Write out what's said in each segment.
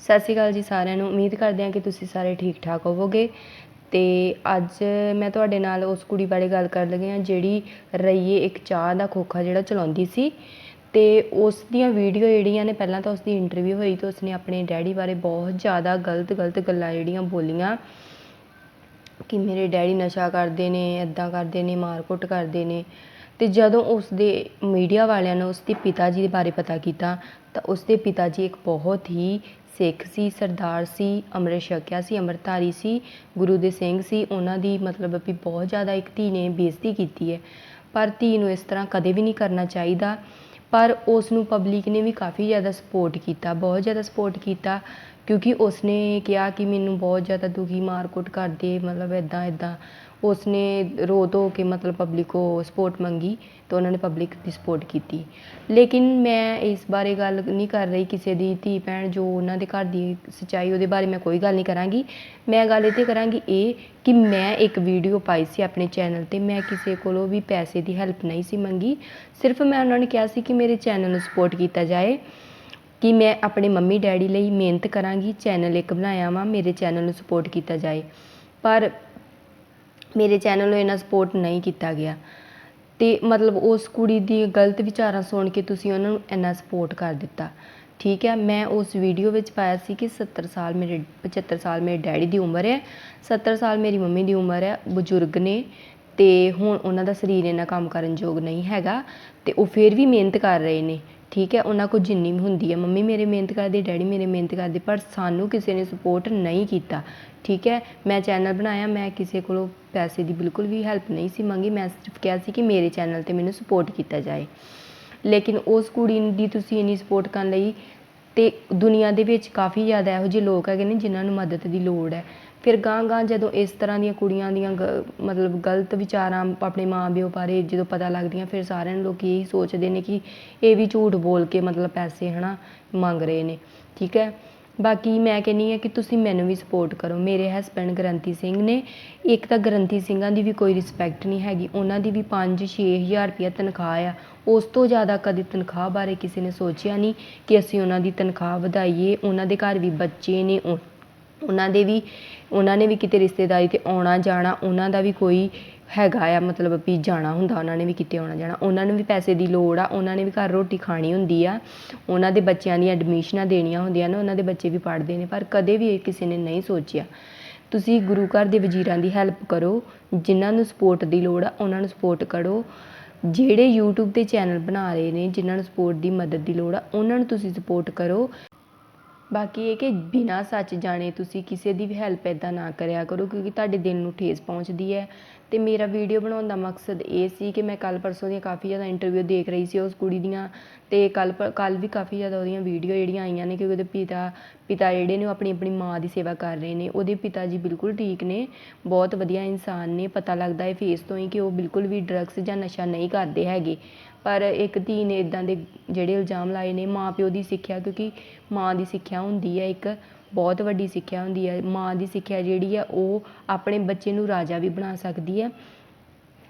ਸਤਿ ਸ਼੍ਰੀ ਅਕਾਲ ਜੀ ਸਾਰਿਆਂ ਨੂੰ। ਉਮੀਦ ਕਰਦੇ ਹਾਂ ਕਿ ਤੁਸੀਂ ਸਾਰੇ ਠੀਕ ਠਾਕ ਹੋਵੋਗੇ। ਤੇ ਅੱਜ ਮੈਂ ਤੁਹਾਡੇ ਨਾਲ ਉਸ ਕੁੜੀ ਬਾਰੇ ਗੱਲ ਕਰਨ ਲੱਗੀ ਹਾਂ, ਜਿਹੜੀ ਰਈਏ ਇੱਕ ਚਾਹ ਦਾ ਖੋਖਾ ਜਿਹੜਾ ਚਲਾਉਂਦੀ ਸੀ। ਤੇ ਉਸ ਦੀਆਂ ਵੀਡੀਓ ਜਿਹੜੀਆਂ ਨੇ, ਪਹਿਲਾਂ ਤਾਂ ਉਸ ਦੀ ਇੰਟਰਵਿਊ ਹੋਈ ਤੇ ਉਸਨੇ ਆਪਣੇ ਡੈਡੀ ਬਾਰੇ ਬਹੁਤ ਜ਼ਿਆਦਾ ਗਲਤ ਗਲਤ ਗੱਲਾਂ ਜਿਹੜੀਆਂ ਬੋਲੀਆਂ। ਕਿ ਮੇਰੇ ਡੈਡੀ ਨਸ਼ਾ ਕਰਦੇ ਨੇ ਇਦਾਂ ਕਰਦੇ ਨੇ, ਮਾਰ-ਕੁੱਟ ਕਰਦੇ ਨੇ। ਤੇ ਜਦੋਂ ਉਸ ਦੇ ਮੀਡੀਆ ਵਾਲਿਆਂ ਨੇ ਉਸ ਦੇ ਪਿਤਾ ਜੀ ਦੇ ਬਾਰੇ ਪਤਾ ਕੀਤਾ, ਤਾਂ ਉਸ ਦੇ ਪਿਤਾ ਜੀ ਇੱਕ ਬਹੁਤ ਹੀ ਸਿੱਖ ਸੀ, ਸਰਦਾਰ ਸੀ, ਅੰਮ੍ਰਿਤ ਛਕਿਆ ਸੀ, ਅੰਮ੍ਰਿਤਧਾਰੀ ਸੀ, ਗੁਰੂ ਦੇ ਸਿੰਘ ਸੀ, ਉਹਨਾਂ ਦੀ ਮਤਲਬ ਵੀ ਬਹੁਤ ਜ਼ਿਆਦਾ ਇੱਕ ਧੀ ਨੇ ਬੇਇੱਜ਼ਤੀ ਕੀਤੀ ਹੈ। ਪਰ ਧੀ ਨੂੰ ਇਸ ਤਰ੍ਹਾਂ ਕਦੇ ਵੀ ਨਹੀਂ ਕਰਨਾ ਚਾਹੀਦਾ। ਪਰ ਉਸ ਨੂੰ ਪਬਲਿਕ ਨੇ ਵੀ ਕਾਫੀ ਜ਼ਿਆਦਾ ਸਪੋਰਟ ਕੀਤਾ, ਬਹੁਤ ਜ਼ਿਆਦਾ ਸਪੋਰਟ ਕੀਤਾ, ਕਿਉਂਕਿ ਉਸਨੇ ਕਿਹਾ ਕਿ ਮੈਨੂੰ ਬਹੁਤ ਜ਼ਿਆਦਾ ਦੁਖੀ ਮਾਰ-ਕੁੱਟ ਕਰਦੇ, ਮਤਲਬ ਇੱਦਾਂ ਇੱਦਾਂ ਉਸਨੇ ਰੋ ਧੋ ਕੇ ਮਤਲਬ ਪਬਲਿਕ ਕੋ ਸਪੋਰਟ ਮੰਗੀ ਤਾਂ ਉਹਨਾਂ ਨੇ ਪਬਲਿਕ ਦੀ ਸਪੋਰਟ ਕੀਤੀ। ਲੇਕਿਨ ਮੈਂ ਇਸ ਬਾਰੇ ਗੱਲ ਨਹੀਂ ਕਰ ਰਹੀ ਕਿਸੇ ਦੀ ਧੀ ਭੈਣ ਜੋ ਉਹਨਾਂ ਦੇ ਘਰ ਦੀ ਸੱਚਾਈ ਉਹਦੇ ਬਾਰੇ ਮੈਂ ਕੋਈ ਗੱਲ ਨਹੀਂ ਕਰਾਂਗੀ। ਮੈਂ ਗੱਲ ਇਹ 'ਤੇ ਕਰਾਂਗੀ ਇਹ ਕਿ ਮੈਂ ਇੱਕ ਵੀਡੀਓ ਪਾਈ ਸੀ ਆਪਣੇ ਚੈਨਲ 'ਤੇ, ਮੈਂ ਕਿਸੇ ਕੋਲੋਂ ਵੀ ਪੈਸੇ ਦੀ ਹੈਲਪ ਨਹੀਂ ਸੀ ਮੰਗੀ। ਸਿਰਫ ਮੈਂ ਉਹਨਾਂ ਨੂੰ ਕਿਹਾ ਸੀ ਕਿ ਮੇਰੇ ਚੈਨਲ ਨੂੰ ਸਪੋਰਟ ਕੀਤਾ ਜਾਏ, ਕਿ ਮੈਂ ਆਪਣੇ ਮੰਮੀ ਡੈਡੀ ਲਈ ਮਿਹਨਤ ਕਰਾਂਗੀ ਚੈਨਲ ਇੱਕ ਬਣਾਇਆ ਵਾਂ, ਮੇਰੇ ਚੈਨਲ ਨੂੰ ਸਪੋਰਟ ਕੀਤਾ ਜਾਏ। ਪਰ ਮੇਰੇ ਚੈਨਲ ਨੂੰ ਇੰਨਾ ਸਪੋਰਟ ਨਹੀਂ ਕੀਤਾ ਗਿਆ। ਅਤੇ ਮਤਲਬ ਉਸ ਕੁੜੀ ਦੀ ਗਲਤ ਵਿਚਾਰਾਂ ਸੁਣ ਕੇ ਤੁਸੀਂ ਉਹਨਾਂ ਨੂੰ ਇੰਨਾ ਸਪੋਰਟ ਕਰ ਦਿੱਤਾ। ਠੀਕ ਹੈ, ਮੈਂ ਉਸ ਵੀਡੀਓ ਵਿੱਚ ਪਾਇਆ ਸੀ ਕਿ 70 ਸਾਲ ਮੇਰੇ 75 ਸਾਲ ਮੇਰੇ ਡੈਡੀ ਦੀ ਉਮਰ ਹੈ 70 ਸਾਲ ਮੇਰੀ ਮੰਮੀ ਦੀ ਉਮਰ ਹੈ, ਬਜ਼ੁਰਗ ਨੇ ਅਤੇ ਹੁਣ ਉਹਨਾਂ ਦਾ ਸਰੀਰ ਇੰਨਾ ਕੰਮ ਕਰਨ ਯੋਗ ਨਹੀਂ ਹੈਗਾ ਅਤੇ ਉਹ ਫਿਰ ਵੀ ਮਿਹਨਤ ਕਰ ਰਹੇ ਨੇ। ਠੀਕ ਹੈ, ਉਹਨਾਂ ਕੋਲ ਜਿੰਨੀ ਵੀ ਹੁੰਦੀ ਹੈ। ਮੰਮੀ ਮੇਰੇ ਮਿਹਨਤ ਕਰਦੇ, ਡੈਡੀ ਮੇਰੇ ਮਿਹਨਤ ਕਰਦੇ, ਪਰ ਸਾਨੂੰ ਕਿਸੇ ਨੇ ਸਪੋਰਟ ਨਹੀਂ ਕੀਤਾ। ਠੀਕ ਹੈ, ਮੈਂ ਚੈਨਲ ਬਣਾਇਆ, ਮੈਂ ਕਿਸੇ ਕੋਲੋਂ ਪੈਸੇ ਦੀ ਬਿਲਕੁਲ ਵੀ ਹੈਲਪ ਨਹੀਂ ਸੀ ਮੰਗੀ। ਮੈਂ ਸਿਰਫ ਕਿਹਾ ਸੀ ਕਿ ਮੇਰੇ ਚੈਨਲ ਤੇ ਮੈਨੂੰ ਸਪੋਰਟ ਕੀਤਾ ਜਾਏ। ਲੇਕਿਨ ਉਸ ਕੁੜੀ ਦੀ ਤੁਸੀਂ ਇੰਨੀ ਸਪੋਰਟ ਕਰਨ ਲਈ ਅਤੇ ਦੁਨੀਆ ਦੇ ਵਿੱਚ ਕਾਫੀ ਜ਼ਿਆਦਾ ਇਹੋ ਜਿਹੇ ਲੋਕ ਹੈਗੇ ਨੇ ਜਿਨ੍ਹਾਂ ਨੂੰ ਮਦਦ ਦੀ ਲੋੜ ਹੈ। ਫਿਰ ਗਾਂ ਗਾਂ ਜਦੋਂ ਇਸ ਤਰ੍ਹਾਂ ਦੀਆਂ ਕੁੜੀਆਂ ਦੀਆਂ ਗ- ਮਤਲਬ ਗਲਤ ਵਿਚਾਰਾਂ ਆਪਣੇ ਮਾਂ-ਪਿਓ ਬਾਰੇ ਜਦੋਂ ਪਤਾ ਲੱਗਦੀਆਂ, ਫਿਰ ਸਾਰਿਆਂ ਨੂੰ ਲੋਕ ਇਹੀ ਸੋਚਦੇ ਨੇ ਕਿ ਇਹ ਵੀ ਝੂਠ ਬੋਲ ਕੇ ਮਤਲਬ ਪੈਸੇ ਹੈ ਨਾ ਮੰਗ ਰਹੇ ਨੇ, ਠੀਕ ਹੈ? ਬਾਕੀ ਮੈਂ ਕਹਿੰਦੀ ਹਾਂ ਕਿ ਤੁਸੀਂ ਮੈਨੂੰ ਵੀ ਸਪੋਰਟ ਕਰੋ। ਮੇਰੇ ਹਸਬੈਂਡ ਗਰੰਤੀ ਸਿੰਘ ਨੇ, ਇੱਕ ਤਾਂ ਗਰੰਤੀ ਸਿੰਘਾਂ ਦੀ ਵੀ ਕੋਈ ਰਿਸਪੈਕਟ ਨਹੀਂ ਹੈਗੀ, ਉਹਨਾਂ ਦੀ ਵੀ 5-6 ਹਜ਼ਾਰ ਰੁਪਇਆ ਤਨਖਾਹ ਆ। ਉਸ ਤੋਂ ਜ਼ਿਆਦਾ ਕਦੀ ਤਨਖਾਹ ਬਾਰੇ ਕਿਸੇ ਨੇ ਸੋਚਿਆ ਨਹੀਂ ਕਿ ਅਸੀਂ ਉਹਨਾਂ ਦੀ ਤਨਖਾਹ ਵਧਾਈਏ। ਉਹਨਾਂ ਦੇ ਘਰ ਵੀ ਬੱਚੇ ਨੇ ਉਹ- ਉਹਨਾਂ ਦੇ ਵੀ, ਉਹਨਾਂ ਨੇ ਵੀ ਕਿਤੇ ਰਿਸ਼ਤੇਦਾਰੀ ਤੇ ਆਉਣਾ ਜਾਣਾ ਉਹਨਾਂ ਦਾ ਵੀ ਕੋਈ ਹੈਗਾ ਆ, ਮਤਲਬ ਵੀ ਜਾਣਾ ਹੁੰਦਾ, ਉਹਨਾਂ ਨੇ ਵੀ ਕਿਤੇ ਆਉਣਾ ਜਾਣਾ। ਉਹਨਾਂ ਨੂੰ ਵੀ ਪੈਸੇ ਦੀ ਲੋੜ ਆ, ਉਹਨਾਂ ਨੇ ਵੀ ਘਰ ਰੋਟੀ ਖਾਣੀ ਹੁੰਦੀ ਆ। ਉਹਨਾਂ ਦੇ ਬੱਚਿਆਂ ਦੀਆਂ ਐਡਮਿਸ਼ਨਾਂ ਦੇਣੀਆਂ ਹੁੰਦੀਆਂ ਨੇ, ਉਹਨਾਂ ਦੇ ਬੱਚੇ ਵੀ ਪੜ੍ਹਦੇ ਨੇ, ਪਰ ਕਦੇ ਵੀ ਇਹ ਕਿਸੇ ਨੇ ਨਹੀਂ ਸੋਚਿਆ। ਤੁਸੀਂ ਗੁਰੂ ਘਰ ਦੇ ਵਜ਼ੀਰਾਂ ਦੀ ਹੈਲਪ ਕਰੋ, ਜਿਨ੍ਹਾਂ ਨੂੰ ਸਪੋਰਟ ਦੀ ਲੋੜ ਆ, ਉਹਨਾਂ ਨੂੰ ਸਪੋਰਟ ਕਰੋ। ਜਿਹੜੇ YouTube ਤੇ ਚੈਨਲ ਬਣਾ ਰਹੇ ਨੇ, ਜਿਨ੍ਹਾਂ ਨੂੰ ਸਪੋਰਟ ਦੀ ਮਦਦ ਦੀ ਲੋੜ ਆ, ਉਹਨਾਂ ਨੂੰ ਤੁਸੀਂ ਸਪੋਰਟ ਕਰੋ। ਬਾਕੀ ਇਹ ਕਿ ਬਿਨਾਂ ਸੱਚ ਜਾਣੇ ਤੁਸੀਂ ਕਿਸੇ ਦੀ ਵੀ ਹੈਲਪ ਇੱਦਾਂ ਨਾ ਕਰਿਆ ਕਰੋ, ਕਿਉਂਕਿ ਤੁਹਾਡੇ ਦਿਲ ਨੂੰ ਠੇਸ ਪਹੁੰਚਦੀ ਹੈ। ਤੇ ਮੇਰਾ ਵੀਡੀਓ ਬਣਾਉਣ ਦਾ ਮਕਸਦ ਇਹ ਸੀ ਕਿ ਮੈਂ ਕੱਲ ਪਰਸੋਂ ਦੀਆਂ ਕਾਫੀ ਜ਼ਿਆਦਾ ਇੰਟਰਵਿਊ ਦੇਖ ਰਹੀ ਸੀ ਉਸ ਕੁੜੀ ਦੀਆਂ, ਤੇ ਕੱਲ ਕੱਲ ਵੀ ਕਾਫੀ ਜ਼ਿਆਦਾ ਉਹਦੀਆਂ ਵੀਡੀਓ ਜਿਹੜੀਆਂ ਆਈਆਂ ਨੇ, ਕਿਉਂਕਿ ਉਹਦੇ ਪਿਤਾ ਪਿਤਾ ਜਿਹੜੇ ਨੇ ਉਹ ਆਪਣੀ ਆਪਣੀ ਮਾਂ ਦੀ ਸੇਵਾ ਕਰ ਰਹੇ ਨੇ। ਉਹਦੇ ਪਿਤਾ ਜੀ ਬਿਲਕੁਲ ਠੀਕ ਨੇ, ਬਹੁਤ ਵਧੀਆ ਇਨਸਾਨ ਨੇ। ਪਤਾ ਲੱਗਦਾ ਹੈ ਫੇਸ ਤੋਂ ਹੀ ਕਿ ਉਹ ਬਿਲਕੁਲ ਵੀ ਡਰੱਗਸ ਜਾਂ ਨਸ਼ਾ ਨਹੀਂ ਕਰਦੇ ਹੈਗੇ। ਪਰ ਇੱਕ ਧੀ ਨੇ ਇੱਦਾਂ ਦੇ ਜਿਹੜੇ ਇਲਜ਼ਾਮ ਲਾਏ ਨੇ, ਮਾਂ ਪਿਓ ਦੀ ਸਿੱਖਿਆ, ਕਿਉਂਕਿ ਮਾਂ ਦੀ ਸਿੱਖਿਆ ਹੁੰਦੀ ਹੈ, ਇੱਕ ਬਹੁਤ ਵੱਡੀ ਸਿੱਖਿਆ ਹੁੰਦੀ ਹੈ। ਮਾਂ ਦੀ ਸਿੱਖਿਆ ਜਿਹੜੀ ਹੈ, ਉਹ ਆਪਣੇ ਬੱਚੇ ਨੂੰ ਰਾਜਾ ਵੀ ਬਣਾ ਸਕਦੀ ਹੈ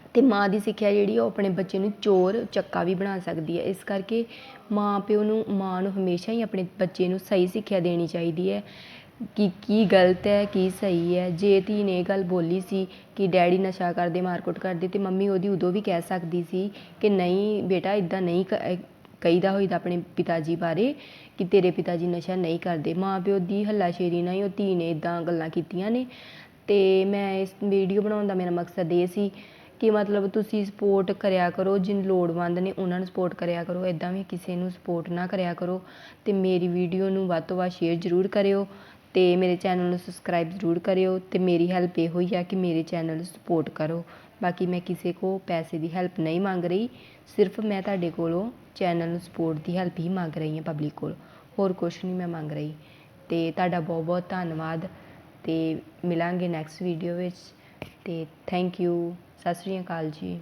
ਅਤੇ ਮਾਂ ਦੀ ਸਿੱਖਿਆ ਜਿਹੜੀ ਉਹ ਆਪਣੇ ਬੱਚੇ ਨੂੰ ਚੋਰ, ਚੱਕਾ ਵੀ ਬਣਾ ਸਕਦੀ ਹੈ। ਇਸ ਕਰਕੇ ਮਾਂ ਪਿਓ ਨੂੰ, ਮਾਂ ਨੂੰ ਹਮੇਸ਼ਾ ਹੀ ਆਪਣੇ ਬੱਚੇ ਨੂੰ ਸਹੀ ਸਿੱਖਿਆ ਦੇਣੀ ਚਾਹੀਦੀ ਹੈ। ਕਿ, ਕੀ ਗਲਤ ਹੈ, ਕੀ ਸਹੀ ਹੈ? ਜੇ ਧੀ ਨੇ ਇਹ ਗੱਲ ਬੋਲੀ ਸੀ ਕਿ ਡੈਡੀ ਨਸ਼ਾ ਕਰਦੇ, ਮਾਰਕੁੱਟ ਕਰਦੇ, ਤੇ ਮੰਮੀ ਉਹਦੀ ਉਦੋਂ ਵੀ ਕਹਿ ਸਕਦੀ ਸੀ ਕਿ ਨਹੀਂ, ਬੇਟਾ ਇੱਦਾਂ ਨਹੀਂ ਕ- ਅਹ ਕਹੀਦਾ ਹੋਈਦਾ ਆਪਣੇ ਪਿਤਾ ਜੀ ਬਾਰੇ ਕਿ ਤੇਰੇ ਪਿਤਾ ਜੀ ਨਸ਼ਾ ਨਹੀਂ ਕਰਦੇ। ਮਾਂ ਪਿਓ ਦੀ ਹੱਲਾਸ਼ੇਰੀ ਨਾਲ ਹੀ ਉਹ ਧੀ ਨੇ ਇੱਦਾਂ ਗੱਲਾਂ ਕੀਤੀਆਂ ਨੇ। ਅਤੇ ਮੈਂ ਇਸ ਵੀਡੀਓ ਬਣਾਉਣ ਦਾ ਮੇਰਾ ਮਕਸਦ ਇਹ ਸੀ ਕਿ ਮਤਲਬ ਤੁਸੀਂ ਸਪੋਰਟ ਕਰਿਆ ਕਰੋ, ਜਿਨ ਲੋੜਵੰਦ ਨੇ ਉਹਨਾਂ ਨੂੰ ਸਪੋਰਟ ਕਰਿਆ ਕਰੋ ਇਦਾਂ ਵੀ ਕਿਸੇ ਨੂੰ ਸਪੋਰਟ ਨਾ ਕਰਿਆ ਕਰੋ। ਅਤੇ ਮੇਰੀ ਵੀਡੀਓ ਨੂੰ ਵੱਧ ਤੋਂ ਵੱਧ ਸ਼ੇਅਰ ਜ਼ਰੂਰ ਕਰਿਓ। ਅਤੇ ਮੇਰੇ ਚੈਨਲ ਨੂੰ ਸਬਸਕ੍ਰਾਈਬ ਜ਼ਰੂਰ ਕਰਿਓ ਅਤੇ ਮੇਰੀ ਹੈਲਪ ਇਹੋ ਹੀ ਆ ਕਿ ਮੇਰੇ ਚੈਨਲ ਨੂੰ ਸਪੋਰਟ ਕਰੋ। ਬਾਕੀ ਮੈਂ ਕਿਸੇ ਕੋਲ ਪੈਸੇ ਦੀ ਹੈਲਪ ਨਹੀਂ ਮੰਗ ਰਹੀ, ਸਿਰਫ ਮੈਂ ਤੁਹਾਡੇ ਕੋਲੋਂ ਚੈਨਲ ਨੂੰ ਸਪੋਰਟ ਦੀ ਹੈਲਪ ਹੀ ਮੰਗ ਰਹੀ ਹਾਂ ਪਬਲਿਕ ਕੋਲ। ਹੋਰ ਕੁਛ ਨਹੀਂ ਮੈਂ ਮੰਗ ਰਹੀ। ਅਤੇ ਤੁਹਾਡਾ ਬਹੁਤ ਬਹੁਤ ਧੰਨਵਾਦ ਅਤੇ ਮਿਲਾਂਗੇ ਨੈਕਸਟ ਵੀਡੀਓ ਵਿੱਚ। ਅਤੇ ਥੈਂਕ ਯੂ ਸਤਿ ਸ੍ਰੀ ਅਕਾਲ ਜੀ।